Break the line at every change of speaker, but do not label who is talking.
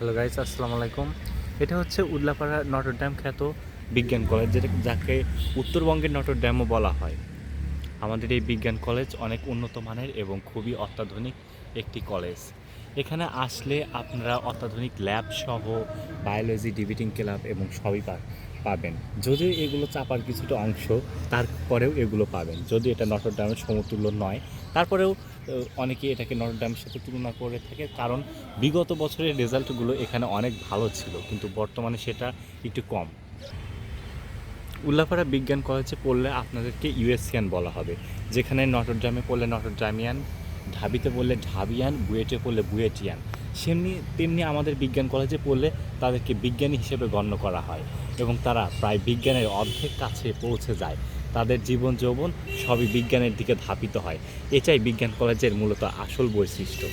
Hello guys আসসালামু আলাইকুম। এটা হচ্ছে উল্লাপাড়া নটর ড্যাম খ্যাত বিজ্ঞান কলেজ, যেটা যাকে উত্তরবঙ্গের নটর ড্যামও বলা হয়। আমাদের এই বিজ্ঞান কলেজ অনেক উন্নত মানের এবং খুবই অত্যাধুনিক একটি কলেজ। এখানে আসলে আপনারা অত্যাধুনিক ল্যাব সহ বায়োলজি ডিবিটিং ক্লাব এবং সবই পা- পাবেন। যদিও এগুলো চাপার কিছুটা অংশ, তারপরেও এগুলো পাবেন। যদি এটা নটর ড্যামের সমতুল্য নয়, তারপরেও অনেকে এটাকে নটর ড্যামের সাথে তুলনা করে থাকে। কারণ বিগত বছরের রেজাল্টগুলো এখানে অনেক ভালো ছিল, কিন্তু বর্তমানে সেটা একটু কম। উল্লাপাড়া বিজ্ঞান কলেজে পড়লে আপনাদেরকে ইউএসিয়ান বলা হবে। যেখানে নটর ড্যামে পড়লে নটর ড্যামিয়ান, ঢাবিতে পড়লে ঢাবিয়ান, বুয়েটে পড়লে বুয়েটিয়ান। সেমনি তেমনি আমাদের বিজ্ঞান কলেজে পড়লে তাদেরকে বিজ্ঞানী হিসেবে গণ্য করা হয় এবং তারা প্রায় বিজ্ঞানের অর্ধেক কাছে পৌঁছে যায়। তাদের জীবন যৌবন সবই বিজ্ঞানের দিকে ধাপিত হয়। এটাই বিজ্ঞান কলেজের মূলত আসল বৈশিষ্ট্য।